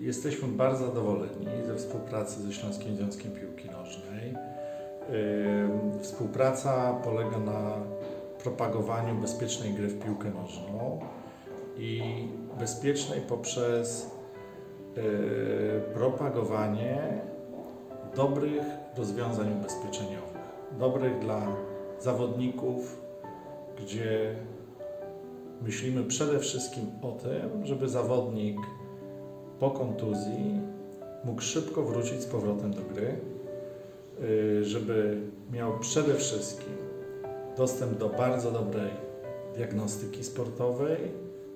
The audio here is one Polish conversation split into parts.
Jesteśmy bardzo zadowoleni ze współpracy ze Śląskim Związkiem Piłki Nożnej. Współpraca polega na propagowaniu bezpiecznej gry w piłkę nożną i bezpiecznej poprzez yy, propagowanie dobrych rozwiązań ubezpieczeniowych. Dobrych dla zawodników, gdzie myślimy przede wszystkim o tym, żeby zawodnik po kontuzji mógł szybko wrócić z powrotem do gry, yy, żeby miał przede wszystkim dostęp do bardzo dobrej diagnostyki sportowej,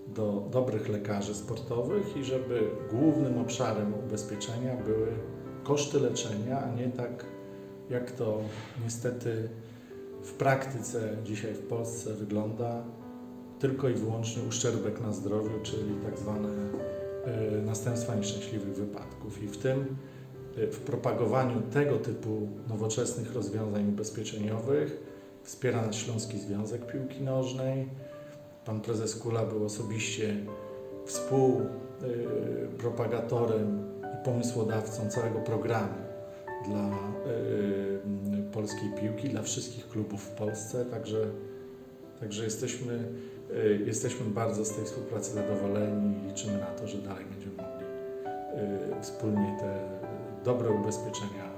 do dobrych lekarzy sportowych i żeby głównym obszarem ubezpieczenia były koszty leczenia, a nie tak jak to niestety w praktyce dzisiaj w Polsce wygląda, tylko i wyłącznie uszczerbek na zdrowiu, czyli tak zwane y, następstwa nieszczęśliwych wypadków. I w tym, y, w propagowaniu tego typu nowoczesnych rozwiązań ubezpieczeniowych wspiera nas Śląski Związek Piłki Nożnej. Pan prezes Kula był osobiście współpropagatorem i pomysłodawcą całego programu dla y, polskiej piłki, dla wszystkich klubów w Polsce, także, także jesteśmy, y, jesteśmy bardzo z tej współpracy zadowoleni i liczymy na to, że dalej będziemy mogli y, wspólnie te dobre ubezpieczenia